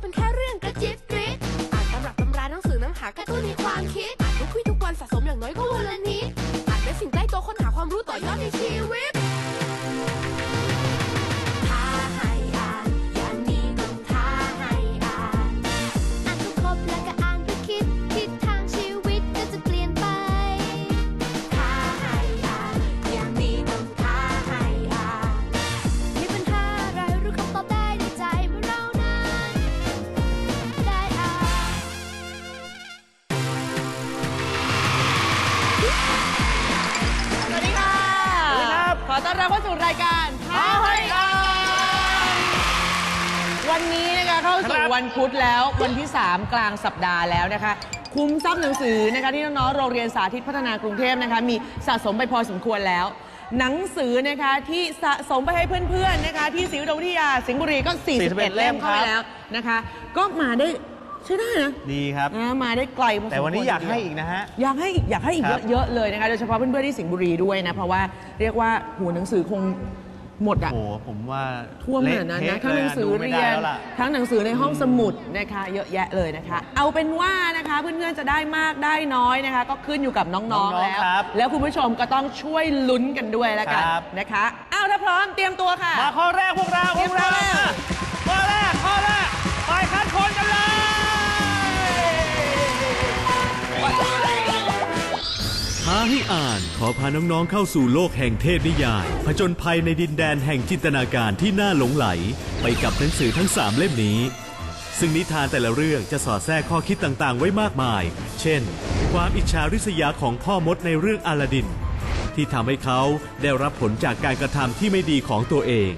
เป็นแค่เรื่องกระจิบกริบอ่านตำรับตำราหนังสือน้ำหากระตุ้นในความคิดอ่านทุกวี่ทุกวันสะสมอย่างน้อยก็วันละนิดอ่านเป็นสิ่งใกล้ตัวค้นหาความรู้ต่อยอดในชีวิต เข้าคสู่รับวันพุธแล้ววันที่ 3 กลางสัปดาห์แล้วนะคะ คุ้มทรัพย์หนังสือนะคะที่น้องๆโรงเรียนสาธิตพัฒนากรุงเทพนะคะ มีสะสมไปพอสมควรแล้ว หนังสือนะคะที่สะสมไปให้เพื่อนๆนะคะ ที่ศรีวิทยาวิทยาสิงห์บุรีก็ 41 41เล่มเข้าไปครับ แล้วนะคะ ก็มาได้ใช่ได้นะดีครับ นะมาได้ไกลพอสมควรแต่วันนี้อยากทีเดีวให้อีกนะฮะ อยากให้อีกอยากให้อีกครับ เยอะๆเลยนะคะโดยเฉพาะเพื่อนๆที่สิงห์บุรีด้วยนะเพราะว่าเรียกว่าหูหนังสือคง หมดโอ้อะโหผมว่าท่วมขนาดนั้นนะเละทั้งหนังสือดูไม่เรีได้ยนแล้วล่ะทั้งหนังสือในห้องสมุดนะคะ เยอะแยะเลยนะคะ เอาเป็นว่านะคะเพื่อนๆจะได้มากได้น้อยนะคะ ก็ขึ้นอยู่กับน้องน้องๆๆแล้วครับแล้วคุณผู้ชมก็ต้องช่วยลุ้นกันด้วยแล้วกันครับนะคะเอาถ้าพร้อมเตรียมตัวค่ะมาข้อแรกพวกเราเตรีพยวมกเรา ให้อ่าน ขอพาน้องๆเข้าสู่โลกแห่งเทพนิยาย ผจญภัยในดินแดนแห่งจินตนาการที่น่าหลงไหล ไปกับหนังสือทั้ง 3 เล่มนี้ ซึ่งนิทานแต่ละเรื่องจะสอดแทรกข้อคิดต่างๆ ไว้มากมาย เช่น ความอิจฉาริษยาของพ่อมดในเรื่องอลาดิน ที่ทำให้เขาได้รับผลจากการกระทำที่ไม่ดีของตัวเอง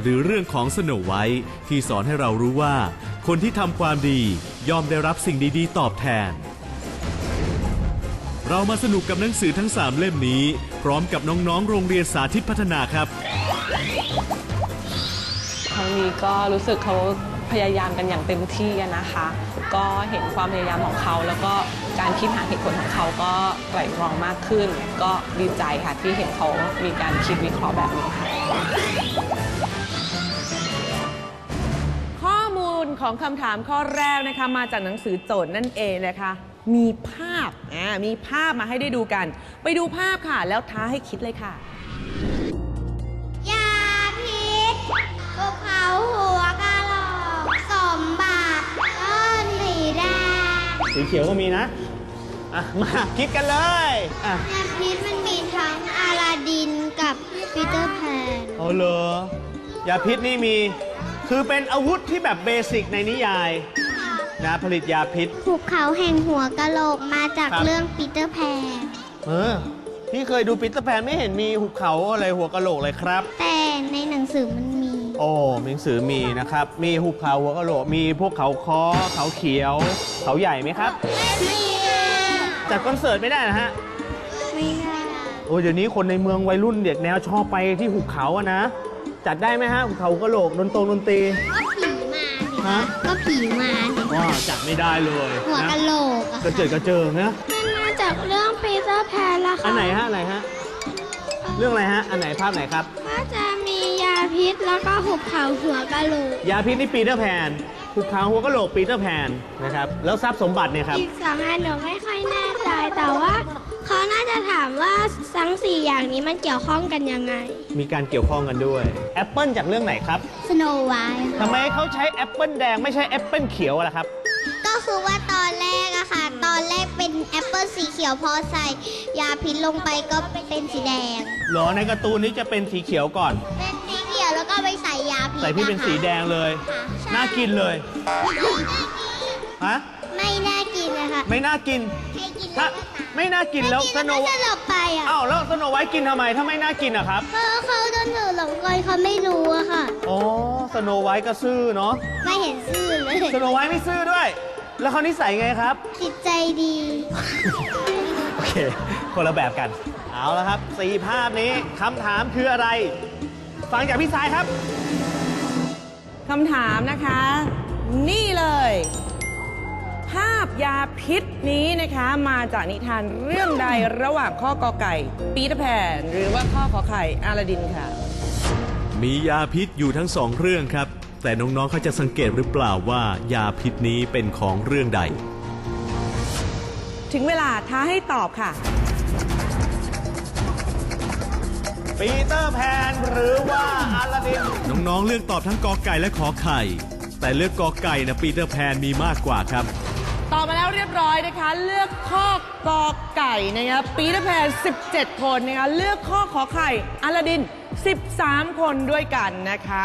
หรือเรื่องของสโนไวท์ที่สอนให้เรารู้ว่า คนที่ทำความดีย่อมได้รับสิ่งดีๆ ตอบแทน เรามาสนุกกับหนังสือทั้ง 3 เล่มนี้ พร้อมกับน้องๆ โรงเรียนสาธิตพัฒนาครับ ครั้งนี้ก็รู้สึกเขาพยายามกันอย่างเต็มที่อะนะคะ ก็เห็นความพยายามของเขา แล้วก็การคิดหาเหตุผลของเขาก็ไตร่ตรองมากขึ้น ก็ดีใจค่ะที่เห็นเขามีการคิดวิเคราะห์แบบนี้ค่ะ ข้อมูลของคำถามข้อแรกนะคะมาจากหนังสือโจทย์นั่นเองนะคะ มีภาพอ่ามีภาพมาให้ได้ดูกัน ไปดูภาพค่ะ แล้วท้าให้คิดเลยค่ะ ยาพิษภูเขาหัวกะโหลกสมบัติต้นสีแดงสีเขียวก็มีนะ อะ มาคิดกันเลย อะ ยาพิษมันมีทั้งอาลาดินกับปีเตอร์แพนเอาเหรอยาพิษนี่มี คือเป็นอาวุธที่แบบเบสิกในนิยาย นะผลิตยาพิษ ภูเขาแห่งหัวกะโหลกมาจากครับ เรื่องปีเตอร์แพนเออพี่เคยดูปิตเตอร์แพนไม่เห็นมีหุบเขาอะไรหัวกะโหลกเลยครับ แต่ในหนังสือมันมี โอ้หนังสือมีนะครับ มีหุบเขาหัวกะโหลก มีพวกเขาคอเขาเขียว เขาใหญ่ไหมครับ ไม่จัดคอนเสิร์ตไม่ได้นะฮะ ไม่ได้โอ้เดี๋ยวนี้คนในเมืองวัยรุ่นเด็กแนวชอบไปที่หุบเขาอะนะ จัดได้ไหมฮะหุบเขาหัวกะโหลกดนตรงดนตรีก็ผีมาสิ ฮะก็ผีมาสิว้าจัดไม่ได้เลยหัวนะกะโหลกอะกระเจิดกระเจิงนะมันมาจากเรื่องปีเตอร์แพนละอัค่ะนไหนฮะอันไหนฮะเรื่องอะไรฮะอันไหนภาพไหนครับ ก็จะมียาพิษแล้วก็หุบเขาหัวกะโหลก ยาพิษนี่ปีเตอร์แพนหุบเขาหัวกะโหลกปีเตอร์แพนนะครับแล้วทรัพย์สมบัติเนี่ยครับ อีกสองอันหนูไม่ค่อยแน่ใจแต่ว่า เขาน่าจะถามว่าทั้งสี่อย่างนี้มันเกี่ยวข้องกันยังไง มีการเกี่ยวข้องกันด้วยแอปเปิลจากเรื่องไหนครับ สโนไวท์ทำไมเขาใช้แอปเปิลแดงไม่ใช่แอปเปิลเขียวล่ะครับ ก็คือว่าตอนแรกอะค่ะ ตอนแรกเป็นแอปเปิลสีเขียวพอใส่ ยาพิษลงไปก็เป็นสีแดง หรอในการ์ตูนนี้จะเป็นสีเขียวก่อน เป็นสีเขียวแล้วก็ไปใส่ยาพิษใส่พี่เป็นสีแดงเลยค่ะใช่น่ากินเลย ฮะ ไม่น่ากินนะคะ ไม่น่ากินให้ กินถ้าแล้วก็ตายไม่น่ากินแล้วสไม่โนกินแล้วก็สลบไปอะอ้าวแล้วสโนไว้กินทำไมถ้าไม่น่ากินอะครับ เพราะเขาโดนถือหลงกลเขาไม่รู้อะค่ะ อ๋อสโนไว้ก็ซื่อเนาะไม่เห็นซื่อเลยสโนไว้ไม่ซื่อด้วย แล้วเขานิสัยไงครับ จิตใจดี โอเค คนละแบบกัน เอาละครับสี่ภาพนี้คำถามคืออะไร ฟังจากพี่สายครับ คำถามนะคะ นี่เลย ภาพยาพิษนี้นะคะมาจากนิทานเรื่องใดระหว่างข้อกอไก่ ปีเตอร์แพนหรือว่าข้อขอไข่อาลาดินค่ะ มียาพิษอยู่ทั้งสองเรื่องครับ แต่น้องๆเขาจะสังเกตหรือเปล่าว่ายาพิษนี้เป็นของเรื่องใด ถึงเวลาท้าให้ตอบค่ะ ปีเตอร์แพนหรือว่าอลาดิน น้องๆเลือกตอบทั้งกอไก่และขอไข่ แต่เลือกกอไก่นะปีเตอร์แพนมีมากกว่าครับ ตอบมาแล้วเรียบร้อยนะคะ เลือกข้อกอไก่นะครับปีเตอร์แพน17 คนนะคะเลือกข้อขอไข่อลาดิน 13 คนด้วยกันนะคะ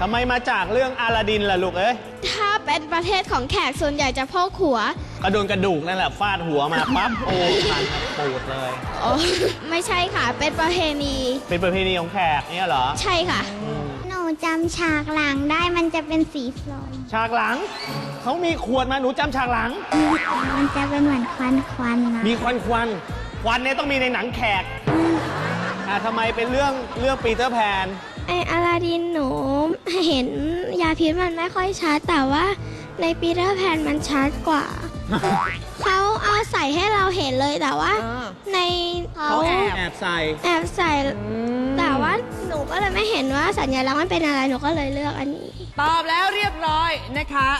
ทำไมมาจากเรื่องอลาดินล่ะลูกเอ้ย ถ้าเป็นประเทศของแขกส่วนใหญ่จะพกหัว กระโดนกระดูกนั่นแหละฟาดหัวมาปั๊บโอ้พันปูดเลย อ๋อ ไม่ใช่ค่ะ เป็นประเพณี เป็นประเพณีของแขกเนี่ยเหรอ ใช่ค่ะหนู จำฉากหลังได้มันจะเป็นสีฟลอยฉากหลัง เขามีขวดมาหนูจำฉากหลัง มันจะเป็นเหมือนควันควันนะมีควันควันควันเนี่ยต้องมีในหนังแขกอะทำไมเป็นเรื่องเรื่องปีเตอร์แพน ไออลาดินหนูเห็นยาพิษมันไม่ค่อยชัดแต่ว่าในปีเตอร์แพนมันชัดกว่า เขา เอาใส่ให้เราเห็นเลยแต่ว่า อ่า ในเขาเขาแอบแอบใส่ แอบใส่แต่ว่าหนูก็เลยไม่เห็นว่าสัญลักษณ์มันเป็นอะไรหนูก็เลยเลือกอันนี้ ตอบแล้วเรียบร้อยนะคะ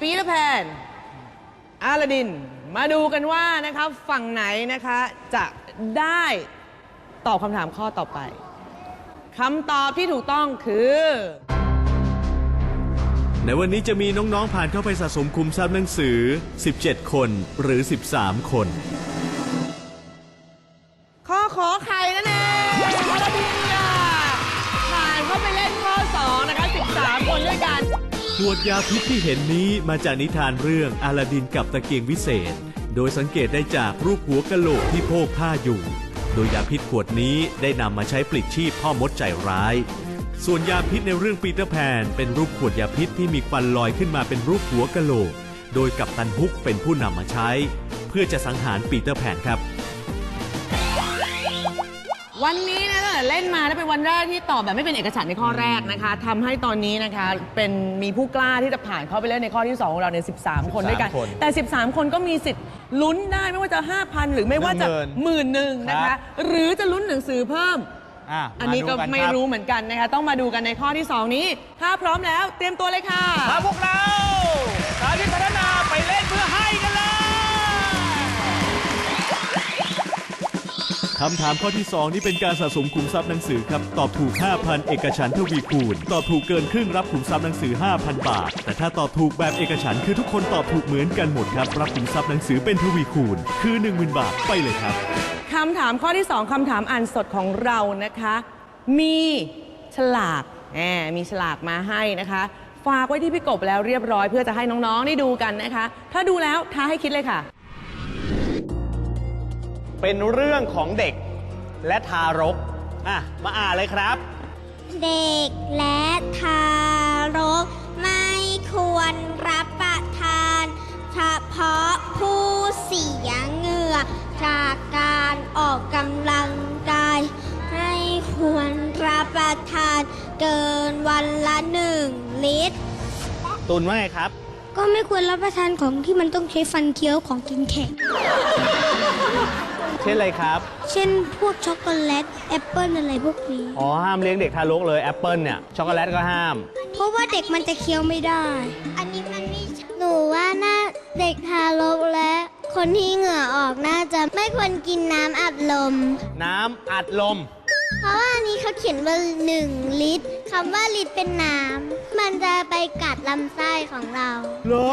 ปีเตอร์แพนอาลาดิน มาดูกันว่านะคะฝั่งไหนนะคะ จะได้ตอบคำถามข้อต่อไปคำตอบที่ถูกต้องคือ ในวันนี้จะมีน้อง ๆ ผ่านเข้าไปสะสมคุมทรัพย์หนังสือ 17 คนหรือ 13 คน ข้อขอไข่นั่นเองอาลาดินค่ะผ่านเข้าไปเล่นข้อ 2 นะคะ 13 คนด้วยกันขวดยาพิษที่เห็นนี้มาจากนิทานเรื่องอาลาดินกับตะเกียงวิเศษ โดยสังเกตได้จากรูปหัวกะโหลกที่โพกผ้าอยู่ โดยยาพิษขวดนี้ได้นำมาใช้ปลิดชีพพ่อมดใจร้าย ส่วนยาพิษในเรื่องปีเตอร์แพน เป็นรูปขวดยาพิษที่มีควันลอยขึ้นมาเป็นรูปหัวกะโหลก โดยกัปตันฮุกเป็นผู้นำมาใช้ เพื่อจะสังหารปีเตอร์แพนครับ วันนี้นะตั้งแต่เล่นมาแล้วเป็นวันแรกที่ตอบแบบไม่เป็นเอกฉันท์ในข้อแรกนะคะทำให้ตอนนี้นะคะเป็นมีผู้กล้าที่จะผ่านเข้าไปเล่นในข้อที่2ของเราในย13 คนด้วยกัน คนแต่ 13 คนก็มีสิทธิ์ลุ้นได้ไม่ว่าจะ 5,000 หรือไม่ว่าจะ10,000หมื่นหนึ่งนะครัคะ บ หรือจะลุ้นหนังสือเพิ่ม อะอันนี้ก็าดูไม่คบรู้เหมือนกันนะคะ ต้องมาดูกันในข้อที่ 2 นี้ ถ้าพร้อมแล้วเตรียมตัวเลยค่ะมาพวกเราสาธิตพัฒนาไปเล่นเพื่อให้กันเลยคำถามข้อที่ 2 นี้เป็นการสะสมขุมทรัพย์หนังสือครับ ตอบถูก 5,000 เอกฉันท์ทวีคูณ ตอบถูกเกินครึ่งรับขุมทรัพย์หนังสือ 5,000 บาท แต่ถ้าตอบถูกแบบเอกฉันท์คือทุกคนตอบถูกเหมือนกันหมดครับ รับขุมทรัพย์หนังสือเป็นทวีคูณ คือ 10,000 บาทไปเลยครับ คำถามข้อที่ 2คำถามอ่านสดของเรานะคะ มีฉลากแหมมีฉลากมาให้นะคะ ฝากไว้ที่พี่กบแล้วเรียบร้อยเพื่อจะให้น้องๆได้ดูกันนะคะ ถ้าดูแล้วท้าให้คิดเลยค่ะ เป็นเรื่องของเด็กและทารกอะมาอ่านเลยครับ เด็กและทารกไม่ควรรับประทาน เฉพาะผู้เสียเหงื่อจากการ ออกกำลังกายไม่ควรรับประทานเกินวันละหนึ่งลิตร ตุนว่าไงครับ ก็ไม่ควรรับประทานของที่มันต้องใช้ฟันเคี้ยวของกินแข็ง เช่นอะไรครับ เช่นพวกช็อกโกแลตแอปเปิลอะไรพวกนี้ อ๋อ ห้ามเลี้ยงเด็กทารกเลยแอปเปิลเนี่ยช็อกโกแลตก็ห้าม เพราะว่าเด็กมันจะเคี้ยวไม่ได้ อันนี้มันไม่หนูว่าน่าเด็กทารกและ คนที่เหงื่อออกน่าจะไม่ควรกินน้ำอัดลม น้ำอัดลม เพราะว่าอันนี้เขาเขียนว่าหนึ่งลิตรคำว่าลิตรเป็นน้ำมันจะไปกัดลำไส้ของเรา เหรอ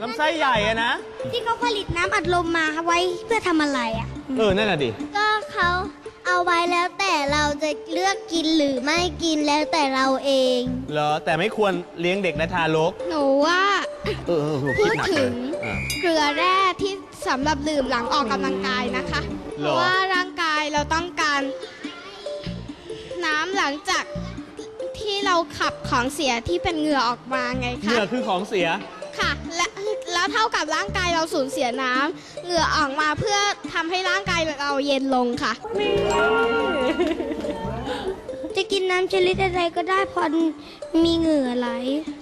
ลำไส้ใหญ่อะนะ ที่เขาผลิตน้ำอัดลมมาไว้เพื่อทำอะไรอะ เออ นั่นน่ะดิ ก็เขาเอาไว้แล้วแต่เราจะเลือกกินหรือไม่กินแล้วแต่เราเอง เหรอ แต่ไม่ควรเลี้ยงเด็กและทารก หนูว่า เออเออพูคิดหนักถึงเลยอะ เกลือแร่ที่สำหรับดื่มหลังออกกำลังกายนะคะเหรอเพราะว่าร่างกายเราต้องการน้ำหลังจากที่เราขับของเสียที่เป็นเหงื่อออกมาไงเหคะงื่อคือของเสีย ค่ะ และแล้วเท่ากับร่างกายเราสูญเสียน้ำเหงื่อออกมาเพื่อทำให้ร่างกายเราเย็นลงค่ะ จะกินน้ำชนิดอะไรก็ได้พอมีเหงื่อไหล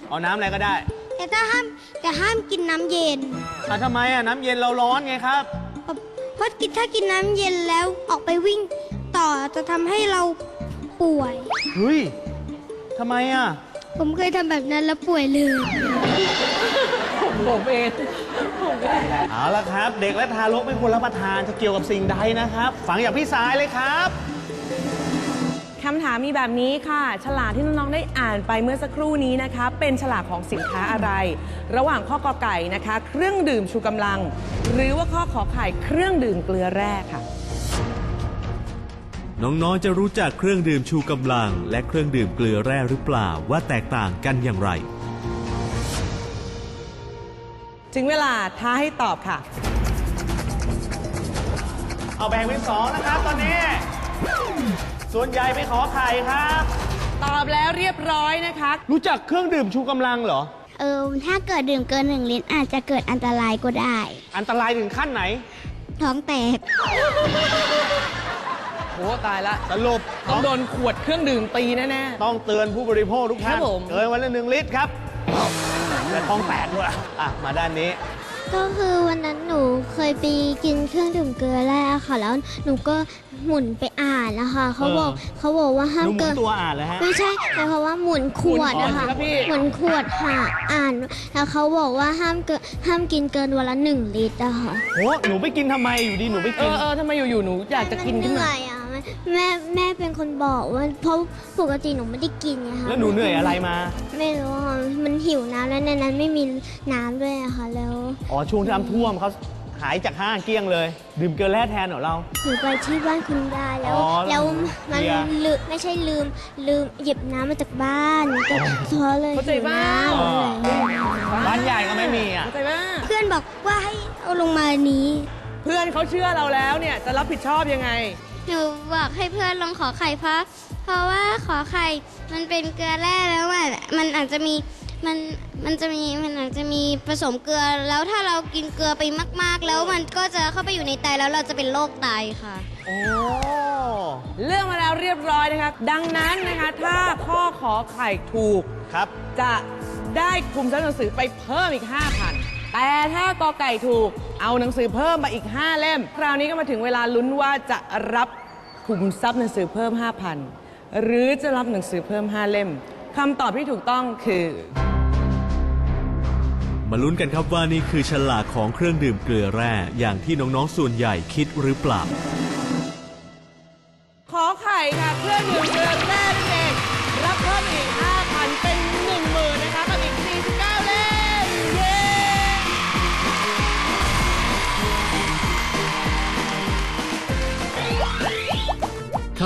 เอาน้ำอะไรก็ได้ แต่ถ้าห้ามแต่ห้ามกินน้ำเย็นอะทำไมอะน้ำเย็นเราร้อนไงครับ เพราะกินถ้ากินน้ำเย็นแล้วออกไปวิ่งต่อจะทำให้เราป่วย เฮ้ยทำไมอะ ผมเคยทำแบบนั้นแล้วป่วยเลย ผมเองผมเองเอาละครับ เด็กและทารกไม่ควรรับประทานจะเกี่ยวกับสิ่งใดนะครับฟังอย่างพี่สายเลยครับ คำถามมีแบบนี้ค่ะ ฉลากที่น้องๆได้อ่านไปเมื่อสักครู่นี้นะคะ เป็นฉลากของสินค้าอะไร ระหว่างข้อกอไก่นะคะ เครื่องดื่มชูกำลัง หรือว่าข้อขอไข่เครื่องดื่มเกลือแร่ค่ะ น้องๆจะรู้จักเครื่องดื่มชูกำลัง และเครื่องดื่มเกลือแร่หรือเปล่าว่าแตกต่างกันอย่างไร ถึงเวลาท้าให้ตอบค่ะ เอาแบ่งเป็นสองนะครับตอนนี้ ส่วนใหญ่ไปขอไข่ครับ ตอบแล้วเรียบร้อยนะคะ รู้จักเครื่องดื่มชูกำลังเหรอ เออถ้าเกิดดื่มเกินหนึ่งลิตรอาจจะเกิดอันตรายก็ได้ อันตรายถึงขั้นไหน ท้องแตก โหตายละสรุปต้องโดนขวดเครื่องดื่มตีแน่ ต้องเตือนผู้บริโภคทุกท่านครับผม เกินวันละหนึ่งลิตรครับแต่ท้องแตกด้วยอะ มาด้านนี้ ก็คือวันนั้นหนูเคยไปกินเครื่องดื่มเกลือแร่ค่ะแล้วหนูก็หมุนไปอ่า นนะคะเขาบอกเออเขาบอกว่าห้าหมนูหมุเกินนตัวอ่านเลยฮะ ไม่ใช่แต่เพราะว่าหมุนขวดนะคะหมุนขวดสิครับพี่ หมุนขวดค่ะอ่านแล้วเขาบอกว่าห้ามเกินห้ามกินเกินวันละหนึ่งลิตรอะค่ะโหหนูไปกินทำไมอยู่ดีหนูไปๆเอกิน อเออทำไมอยู่ๆหนูอยากจะกินมัขึ้นเหนื่มาอยอะแม่แม่เป็นคนบอกว่าเพราะปกติหนูไม่ได้กินไงคะแล้วหนูเหนื่อยอะไรมา ไม่รู้อะมันหิวน้ำแล้วในนั้นไม่มีน้ำด้วยอะค่ะแล้ว อ๋อช่วงที่น้ำท่วมเขา หายจากห้างเกลี้ยงเลย ดื่มเกลือแร่แทนเหรอเรา หนูไปที่บ้านคุณยายแล้ว อ๋อแล้วมันเบียร์ ลืมไม่ใช่ลืม ลืมหยิบน้ำมาจากบ้านก็ท้อเลยเข้าใจหิวบ้าน้บ้านใหญ่ก็ไม่มีอะ เข้าใจป่ะำเพื่อนบอกว่าให้เอาลงมานี้ เพื่อนเขาเชื่อเราแล้วเนี่ยจะรับผิดชอบยังไง หนูบอกให้เพื่อนลองขอไข่เพราะเพราะว่าขอไข่มันเป็นเกลือแร่แล้วอะมันอาจจะมี มันมันจะมีมันอาจจะมีผสมเกลือ แล้วถ้าเรากินเกลือไปมาก ๆ แล้วมันก็จะเข้าไปอยู่ในไตแล้วเราจะเป็นโรคไตค่ะ โอ้เรื่องมาแล้วเรียบร้อยนะคะ ดังนั้นนะคะถ้าข้อขอไข่ถูก ครับ จะได้คุมทรัพย์หนังสือไปเพิ่มอีก 5,000 แต่ถ้ากอไก่ถูก เอาหนังสือเพิ่มมาอีก 5 เล่ม คราวนี้ก็มาถึงเวลาลุ้นว่าจะรับคุมทรัพย์หนังสือเพิ่ม 5,000 หรือจะรับหนังสือเพิ่ม 5 เล่มคำตอบที่ถูกต้องคือ มาลุ้นกันครับว่านี่คือฉลากของเครื่องดื่มเกลือแร่อย่างที่น้องๆส่วนใหญ่คิดหรือเปล่า ขอไข่ค่ะเครื่องดื่มเกลือแร่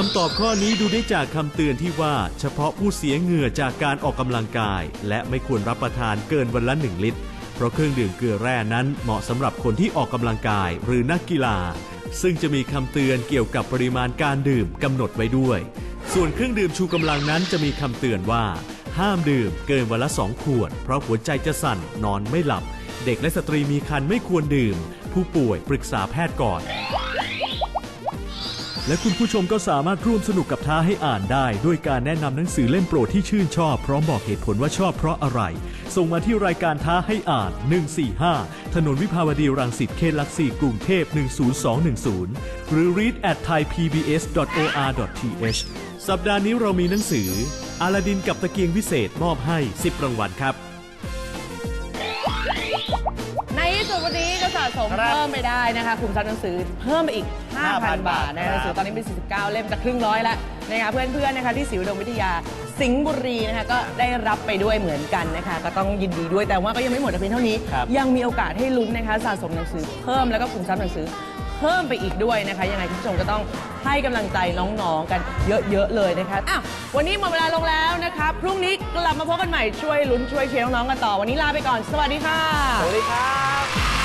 ำตอบข้อนี้ดูได้จากคำเตือนที่ว่า เฉพาะผู้เสียเหงื่อจากการออกกำลังกาย และไม่ควรรับประทานเกินวันละ1ลิตร เพราะเครื่องดื่มเกลือแร่นั้นเหมาะสำหรับคนที่ออกกำลังกายหรือนักกีฬา ซึ่งจะมีคำเตือนเกี่ยวกับปริมาณการดื่มกำหนดไว้ด้วย ส่วนเครื่องดื่มชูกำลังนั้นจะมีคำเตือนว่า ห้ามดื่มเกินวันละ2ขวด เพราะหัวใจจะสั่นนอนไม่หลับ เด็กและสตรีมีครรภ์ไม่ควรดื่ม ผู้ป่วยปรึกษาแพทย์ก่อน และคุณผู้ชมก็สามารถร่วมสนุกกับท้าให้อ่านได้ ด้วยการแนะนำหนังสือเล่มโปรดที่ชื่นชอบ พร้อมบอกเหตุผลว่าชอบเพราะอะไร ส่งมาที่รายการท้าให้อ่าน 145 ถนนวิภาวดีรังสิตเขตหลักสี่กรุงเทพ 10210 หรือ read at thaipbs.or.th สัปดาห์นี้เรามีหนังสืออาลาดินกับตะเกียงวิเศษมอบให้ 10 รางวัลครับ ใน สุดวันนี้ก็สะสมครับเพิ่มไปได้นะคะคุมทรัพย์หนังสือเพิ่มไปอีก 5,000 5,000บาทนะครัหบ นังสือตอนนี้เป็น 49 เล่มจะครึ่งร้อยแล้วนะคะเพื่อนๆนะคะที่ศิวดมวิทยาสิงห์บุรีนะคะก็ได้รับไปด้วยเหมือนกันนะคะก็ต้องยินดีด้วยแต่ว่าก็ยังไม่หมดแต่เพียงเท่านี้ ครับ ยังมีโอกาสให้ลุ้นนะคะสะสมหนังสือเพิ่มแล้วก็คุมทรัพย์หนังสือ เพิ่มไปอีกด้วยนะคะ ยังไงคุณผู้ชมก็ต้องให้กำลังใจน้องๆกันเยอะๆเลยนะคะอ้าววันนี้หมดเวลาลงแล้วนะคะพรุ่งนี้กลับมาพบกันใหม่ช่วยลุ้นช่วยเชียร์น้องๆกันต่อ วันนี้ลาไปก่อน สวัสดีค่ะ สวัสดีครับ